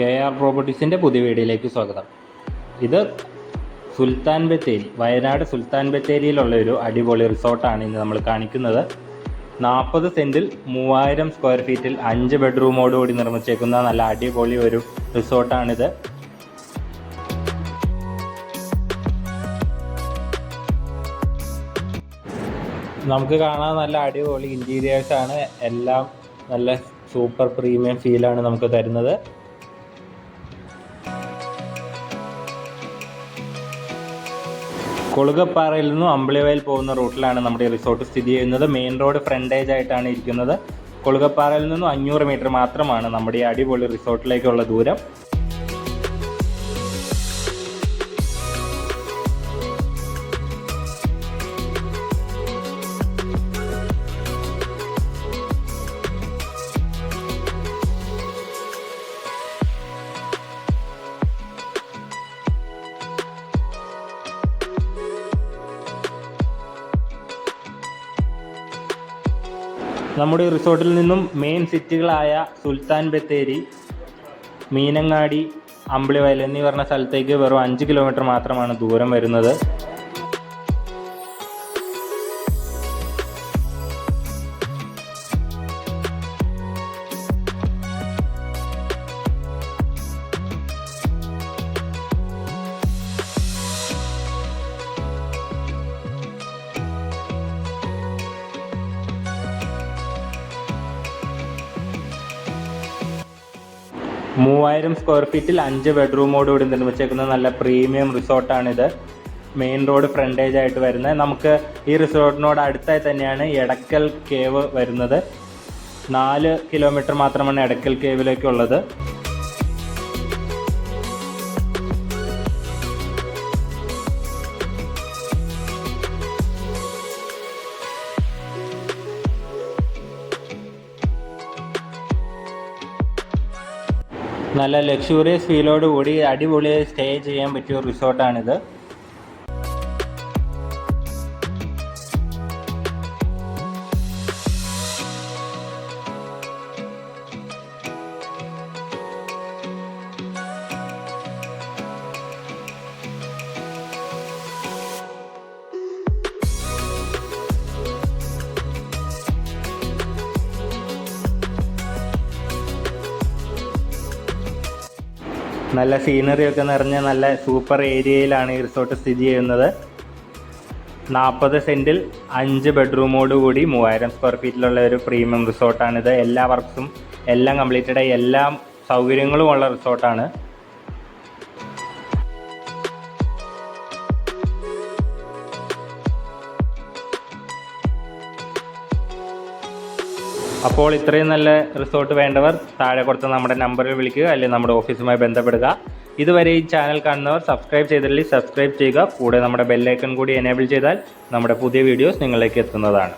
K R പ്രോപ്പർട്ടീസിന്റെ പുതിയ വീഡിയോയിലേക്ക് സ്വാഗതം. ഇത് സുൽത്താൻ ബത്തേരി വയനാട് സുൽത്താൻ ബത്തേരിയിലുള്ള ഒരു അടിപൊളി റിസോർട്ടാണ് ഇന്ന് നമ്മൾ കാണിക്കുന്നത്. നാൽപ്പത് സെന്റിൽ മൂവായിരം സ്ക്വയർ ഫീറ്റിൽ അഞ്ച് ബെഡ്റൂമോടുകൂടി നിർമ്മിച്ചേക്കുന്ന നല്ല അടിപൊളി ഒരു റിസോർട്ടാണിത്. നമുക്ക് കാണാൻ നല്ല അടിപൊളി ഇന്റീരിയേഴ്സ് ആണ്. എല്ലാം നല്ല സൂപ്പർ പ്രീമിയം ഫീലാണ് നമുക്ക് തരുന്നത്. കൊളുകപ്പാറയിൽ നിന്നും അമ്പിളിവയൽ പോകുന്ന റൂട്ടിലാണ് നമ്മുടെ റിസോർട്ട് സ്ഥിതി ചെയ്യുന്നത്. മെയിൻ റോഡ് ഫ്രണ്ടേജ് ആയിട്ടാണ് ഇരിക്കുന്നത്. കൊളുകപ്പാറയിൽ നിന്നും അഞ്ഞൂറ് മീറ്റർ മാത്രമാണ് നമ്മുടെ ഈ അടിപൊളി റിസോർട്ടിലേക്കുള്ള ദൂരം. നമ്മുടെ റിസോർട്ടിൽ നിന്നും മെയിൻ സിറ്റികളായ സുൽത്താൻ ബത്തേരി മീനങ്ങാടി അമ്പിളിവയൽ എന്നീ പറഞ്ഞ സ്ഥലത്തേക്ക് വെറും അഞ്ച് കിലോമീറ്റർ മാത്രമാണ് ദൂരം വരുന്നത്. മൂവായിരം സ്ക്വയർ ഫീറ്റിൽ അഞ്ച് ബെഡ്റൂമോട് ബെഡ്റൂമോടുകൂടി നിർമ്മിച്ചേക്കുന്ന നല്ല പ്രീമിയം റിസോർട്ടാണിത് മെയിൻ റോഡ് ഫ്രണ്ടേജ് ആയിട്ട് വരുന്നത്. നമുക്ക് ഈ റിസോർട്ടിനോട് അടുത്തായി തന്നെയാണ് എടക്കൽ കേവ് വരുന്നത്. നാല് കിലോമീറ്റർ മാത്രമാണ് എടക്കൽ കേവിലേക്കുള്ളത് നല്ല ലക്ഷൂറിയസ് ഫീലോട് കൂടി അടിപൊളിയായി സ്റ്റേ ചെയ്യാൻ പറ്റിയ റിസോർട്ടാണിത് നല്ല സീനറി ഒക്കെ നിറഞ്ഞ നല്ല സൂപ്പർ ഏരിയയിലാണ് ഈ റിസോർട്ട് സ്ഥിതി ചെയ്യുന്നത്. നാൽപ്പത് സെന്റിൽ അഞ്ച് ബെഡ്റൂമോട് കൂടി മൂവായിരം സ്ക്വയർ ഫീറ്റിലുള്ള ഒരു പ്രീമിയം റിസോർട്ടാണിത് എല്ലാ വർക്ക്സും എല്ലാം കംപ്ലീറ്റഡായി എല്ലാ സൗകര്യങ്ങളും ഉള്ള റിസോർട്ടാണ് അപ്പോൾ ഇത്രയും നല്ല റിസോർട്ട് വേണ്ടവർ താഴെ കൊടുത്ത നമ്മുടെ നമ്പറിൽ വിളിക്കുക അല്ലെങ്കിൽ നമ്മുടെ ഓഫീസുമായി ബന്ധപ്പെടുക. ഇതുവരെ ഈ ചാനൽ കാണുന്നവർ സബ്സ്ക്രൈബ് ചെയ്തിട്ടില്ലെങ്കിൽ സബ്സ്ക്രൈബ് ചെയ്യുക. കൂടെ നമ്മുടെ ബെല്ലൈക്കൺ കൂടി എനേബിൾ ചെയ്താൽ നമ്മുടെ പുതിയ വീഡിയോസ് നിങ്ങളിലേക്ക് എത്തുന്നതാണ്.